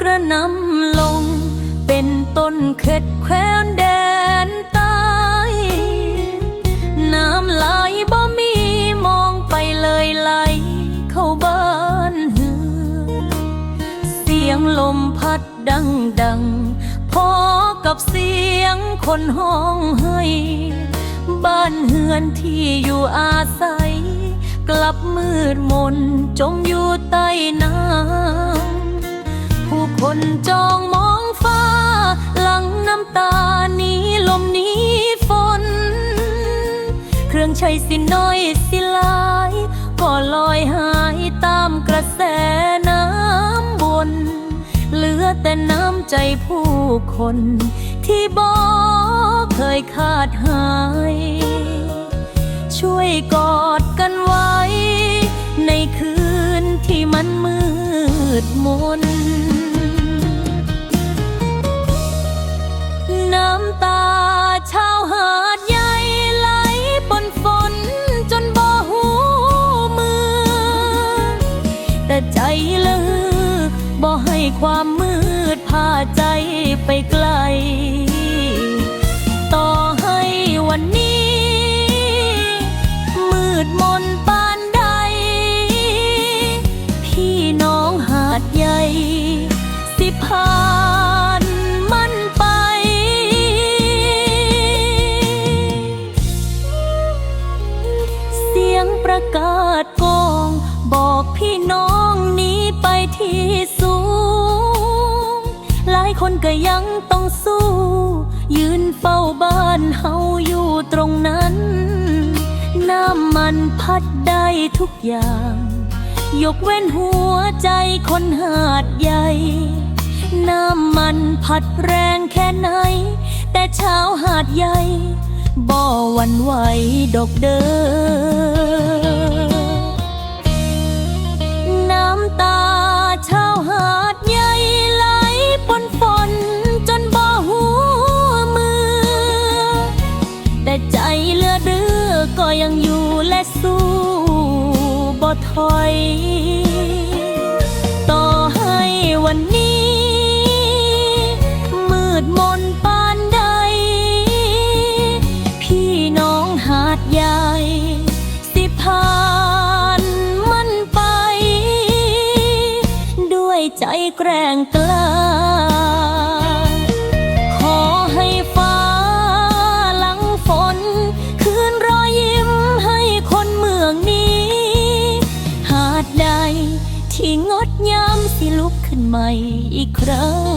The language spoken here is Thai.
กระนำลง เป็นต้นเข็ดแควนแดนใต้น้ำไหลบ่มีมองไปเลยไหล เข้าบ้านเฮือนเสียงลมพัดดังดังพอกับเสียงคนห้องให้บ้านเฮือนที่อยู่อาศัย กลับมืดมนจมอยู่ใต้น้ำ คนจองมองฟ้า หลังน้ำตานี้ลมนี้ฝน เครื่องใช้สิน้อยสิลาย ก็ลอยหายตามกระแสน้ำบนเหลือแต่น้ำใจผู้คน ที่บอกเคยขาดหาย ช่วยกอดกันไว้ ในคืนที่มันมืดมน ลือบ่ให้ความมืดพาใจไปไกล ต่อให้วันนี้ มืดมนปานใด พี่น้องหาดใหญ่ สิผ่านมันไป เสียงประกาศกองบอกพี่น้อง ที่สูง หลายคนก็ยังต้องสู้ ยืนเฝ้าบ้านเฮาอยู่ตรงนั้น น้ำมันพัดได้ทุกอย่าง ยกเว้นหัวใจคนหาดใหญ่ น้ำมันพัดแรงแค่ไหน แต่ชาวหาดใหญ่บ่หวันไหวดอกเด้อ อย ต่อให้วันนี้ มืดมนปานใด พี่น้องหาดใหญ่ สิผ่านมันไป ด้วยใจแกร่งกล้า ใหม่อีกครั้ง